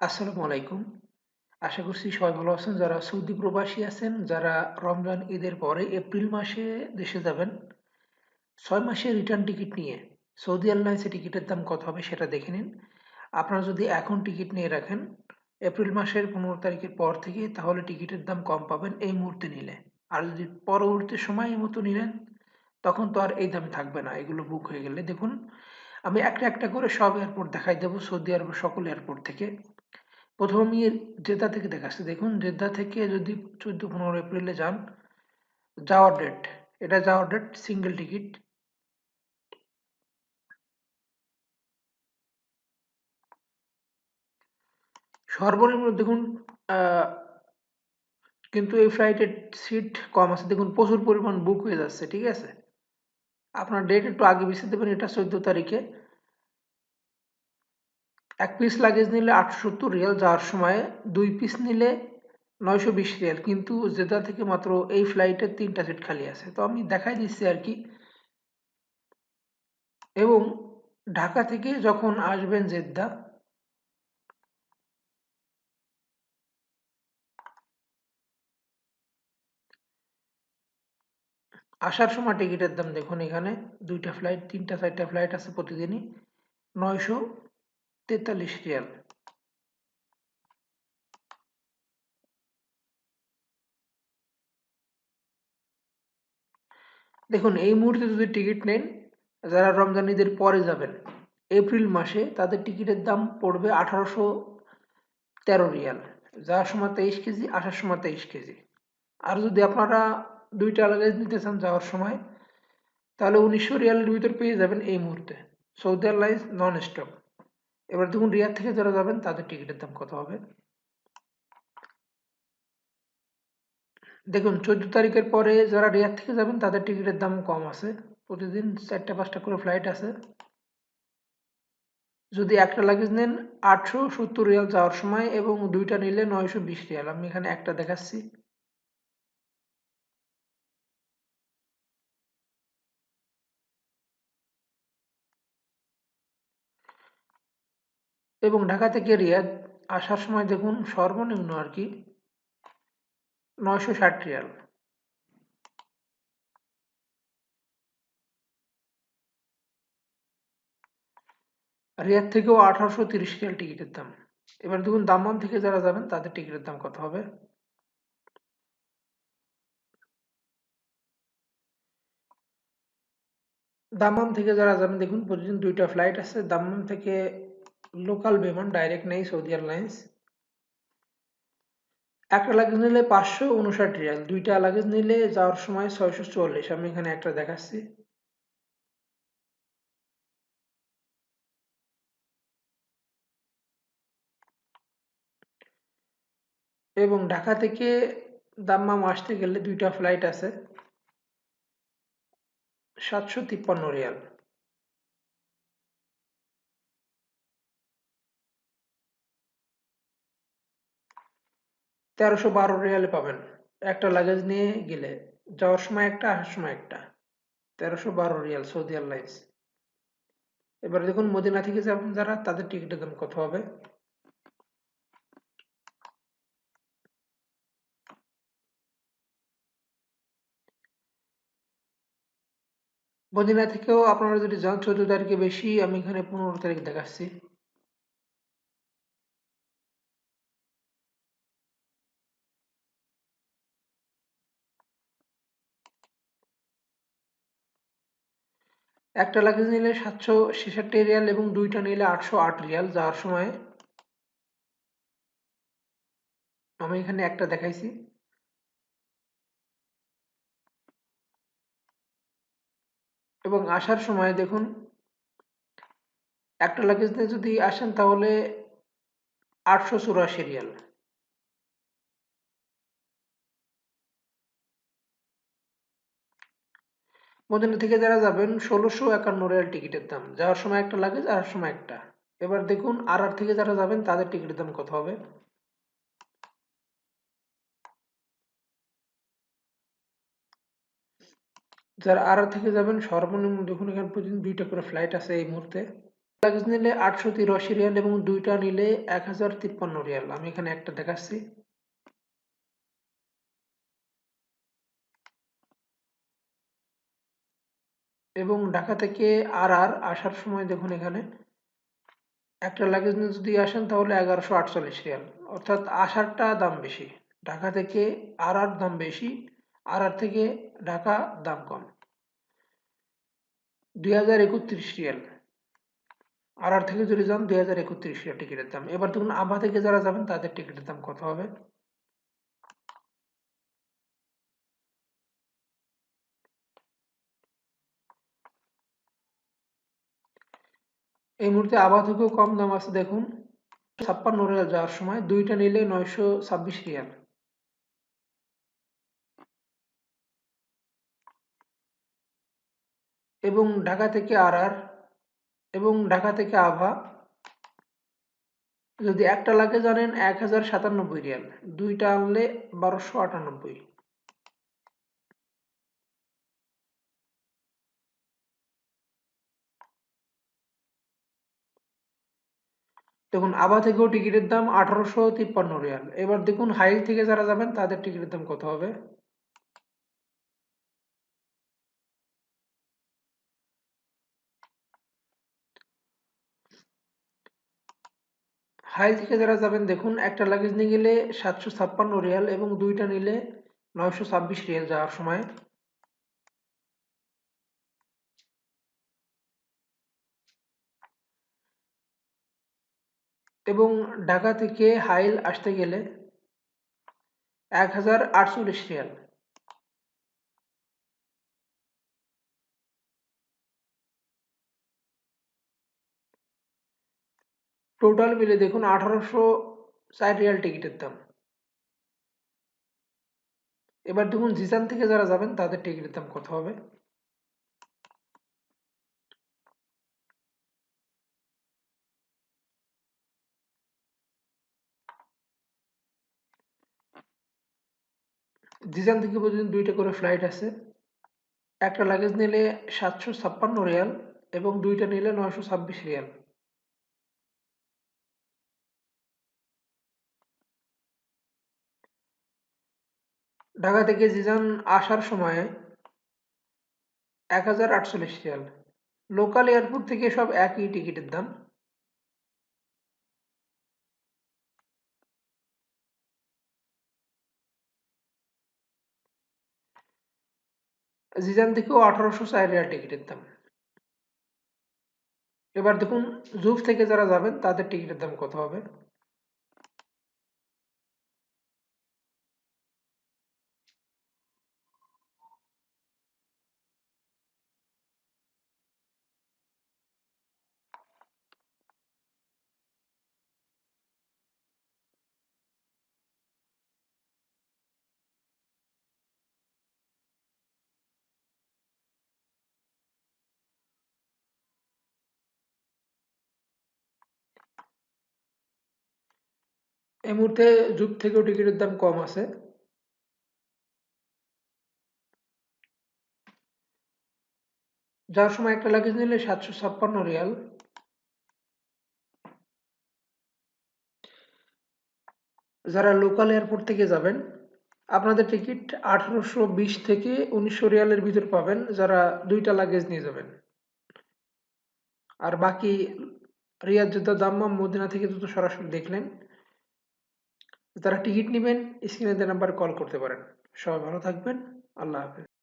আসসালামু আলাইকুম। আশা করছি সবাই ভালো আছেন। যারা সৌদি প্রবাসী আছেন, যারা রমজান ঈদের পরে এপ্রিল মাসে দেশে যাবেন, ছয় মাসের রিটার্ন টিকিট নিয়ে সৌদি এয়ারলাইন্সে টিকিটের দাম কত হবে সেটা দেখে নিন। আপনারা যদি এখন টিকিট নিয়ে রাখেন, এপ্রিল মাসের পনেরো তারিখের পর থেকে, তাহলে টিকিটের দাম কম পাবেন এই মুহূর্তে নিলে। আর যদি পরবর্তী সময় এই মতো নিলেন, তখন তো আর এই দাম থাকবে না। এগুলো বুক হয়ে গেলে দেখুন, আমি একটা একটা করে সব এয়ারপোর্ট দেখাই দেবো, সৌদি আরবের সকল এয়ারপোর্ট থেকে। প্রথম আমি জেদ্দা থেকে দেখাচ্ছি দেখুন, জেদ্দা থেকে যদি চোদ্দ পনেরো এপ্রিলে যান, যাওয়ার ডেট এটা যাওয়ার ডেট সিঙ্গেল টিকিট সর্বনিম্ন দেখুন কিন্তু এই ফ্লাইটের সিট কম আছে। দেখুন, প্রচুর পরিমাণ বুক হয়ে যাচ্ছে, ঠিক আছে? আপনার ডেট একটু আগে পিছিয়ে দেবেন এটা চোদ্দ তারিখে। এক পিস লাগেজ নিলে আটশো সত্তর রিয়াল যাওয়ার সময় দুই পিস নিলে নয়শো বিশ রিয়াল। কিন্তু জেদা থেকে মাত্র এই ফ্লাইটের তিনটা সিট খালি আছে। তো আমি দেখাই দিচ্ছি আর কি। এবং ঢাকা থেকে যখন আসবেন জেদ্দা, আসার সময় টিকিটের দাম দেখুন এখানে। দুইটা ফ্লাইট তিনটা, চারটা ফ্লাইট আছে প্রতিদিনই। নয়শো তেতাল্লিশ রিয়াল। দেখুন, এই মুহূর্তে যদি টিকিট নেন, যারা রমজান ঈদের পরে যাবেন, এপ্রিল মাসে তাদের টিকিটের দাম পড়বে আঠারোশো তেরো রিয়াল। যাওয়ার সময় তেইশ কেজি, আসার সময় তেইশ কেজি। আর যদি আপনারা দুইটা লাগেজ নিতে চান যাওয়ার সময়, তাহলে উনিশশো রিয়ালের ভিতর পেয়ে যাবেন এই মুহূর্তে। সৌদি এয়ারলাইন্স নন স্টপ এবার দেখুন রিয়াদ থেকে যারা যাবেন, তাদের টিকিটের দাম কত হবে? দেখুন, চোদ্দ তারিখের পরে যারা রিয়াদ থেকে যাবেন, তাদের টিকিটের দাম কম আছে। প্রতিদিন চারটা, পাঁচটা করে ফ্লাইট আছে। যদি একটা লাগেজ নেন, আটশো সত্তর রিয়াল যাওয়ার সময় এবং দুইটা নিলে নয়শো বিশ রিয়াল। আমি এখানে একটা দেখাচ্ছি। এবং ঢাকা থেকে রিয়াদ আসার সময় দেখুন সর্বনিম্ন আর কি নয়শো ষাট রিয়াল। রিয়াদ থেকেও আঠারোশো তিরিশ রিয়াল টিকিটের দাম। এবার দেখুন দামন থেকে যারা যাবেন, তাদের টিকিটের দাম কত হবে? দামাম থেকে যারা যাবেন, দেখুন প্রতিদিন দুইটা ফ্লাইট আছে। দামাম থেকে লোকাল বিমান, ডাইরেক্ট নেই সৌদি এয়ারলাইন্স। একটা লাগেজ নিলে পাঁচশো উনষাট রিয়াল, দুইটা লাগেজ নিলে যাওয়ার সময় ছয়শো চল্লিশ আমি এখানে একটা দেখাচ্ছি। এবং ঢাকা থেকে দাম্মাম আসতে গেলে দুইটা ফ্লাইট আছে, সাতশো তিপ্পান্ন রিয়াল। তেরোশো বারো রিয়ালে পাবেন। একটা লাগেজ নিয়ে গেলে, যাওয়ার সময় একটা, আসার সময় একটা। তেরোশো বারো রিয়াল, সৌদি এয়ারলাইন্স। এবার দেখুন, মদিনা থেকে যাবেন যারা, তাদের টিকিটের দাম কত হবে? মদিনা থেকেও আপনারা যদি যান, চোদ্দ তারিখে বেশি, আমি এখানে পনেরো তারিখ দেখাচ্ছি। একটা লাগেজ নিলে সাতশো ছেষট্টি রিয়াল এবং দুইটা নিলে আটশো আট রিয়াল, যাওয়ার সময় আমি এখানে একটা দেখাইছি। এবং আসার সময় দেখুন, একটা লাগেজ নিয়ে যদি আসেন তাহলে আটশো চুরাশি রিয়াল। মদিনা থেকে যারা যাবেন, ষোলোশো একান্ন রিয়াল টিকিটের দাম। যাওয়ার সময় একটা লাগেজ আর সময় একটা। এবার দেখুন, আর আর থেকে যারা যাবেন, তাদের টিকিটের দাম কত হবে? যারা আর থেকে যাবেন, সর্বনিম্ন দেখুন, এখানে প্রতিদিন দুইটা করে ফ্লাইট আছে এই মুহূর্তে। লাগেজ নিলে আটশো তিরাশি রিয়াল এবং দুইটা নিলে এক হাজার তিপ্পান্ন রিয়াল। আমি এখানে একটা দেখাচ্ছি। এবং ঢাকা থেকে আর আর আসার সময় দেখুন এখানে, একটা লাগেজ নিয়ে যদি আসেন তাহলে এগারোশো আটচল্লিশ রিয়াল। অর্থাৎ আসারটা দাম বেশি, ঢাকা থেকে আর আর দাম বেশি, আর আর থেকে ঢাকা দাম কম। দুই হাজার একত্রিশ রিয়াল। আর আর থেকে যদি যান দুই হাজার একত্রিশ রিয়াল টিকিটের দাম। এবার দেখুন আভা থেকে যারা যাবেন তাদের টিকিটের দাম কত হবে? এই মুহূর্তে আভা থেকেও কম দাম আছে, দেখুন। ছাপ্পান্ন রিয়াল যাওয়ার সময় দুইটা নিলে নয়শো ছাব্বিশ রিয়াল। এবং ঢাকা থেকে আর আর এবং ঢাকা থেকে আভা, যদি একটা লাগে জানেন এক হাজার সাতানব্বই রিয়াল। দুইটা আনলে বারোশো আটানব্বই। দেখুন আবা থেকেও টিকিটের দাম আঠারোশো তিপ্পান্ন রিয়াল। এবার দেখুন হাইল থেকে যারা যাবেন, তাদের টিকিটের দাম কত হবে? হাইল থেকে যারা যাবেন, দেখুন, একটা লাগেজ নিয়ে গেলে সাতশো ছাপ্পান্ন রিয়াল এবং দুইটা নিলে নয়শো ছাব্বিশ রিয়াল যাওয়ার সময়। এবং ঢাকা থেকে হাইল আসতে গেলে এক হাজার আটচল্লিশ রিয়াল। টোটাল মিলে দেখুন আঠারোশো ষাট রিয়াল টিকিটের দাম। এবার দেখুন জিসান থেকে যারা যাবেন, তাদের টিকিটের দাম কত হবে? জিসান থেকে পর্যন্ত দুইটা করে ফ্লাইট আছে। একটা লাগেজ নিলে সাতশো ছাপ্পান্ন রিয়াল এবং দুইটা নিলে নয়শো ছাব্বিশ রিয়াল। ঢাকা থেকে জিজান আসার সময় এক হাজার আটচল্লিশ রিয়াল। লোকাল এয়ারপোর্ট থেকে সব একই টিকিটের দাম। জিজান থেকেও আঠারোশো চার টিকিটের দাম। এবার দেখুন জুফ থেকে যারা যাবেন, তাদের টিকিটের দাম কত হবে? এই মুহূর্তে জুপ থেকেও টিকিটের দাম কম আছে। যাওয়ার সময় একটা লাগেজ নিলে সাতশো ছাপ্পান্ন রিয়াল। যারা লোকাল এয়ারপোর্ট থেকে যাবেন, আপনাদের টিকিট আঠারোশো বিশ থেকে উনিশশো রিয়ালের ভিতর পাবেন যারা দুইটা লাগেজ নিয়ে যাবেন। আর বাকি রিয়াদ যোদ্ধা দাম্মাম মদিনা থেকে তো সরাসরি দেখলেন। যারা টিকিট নেবেন স্ক্রিনে নাম্বার কল করতে পারেন। সবাই ভালো থাকবেন। আল্লাহ হাফেজ।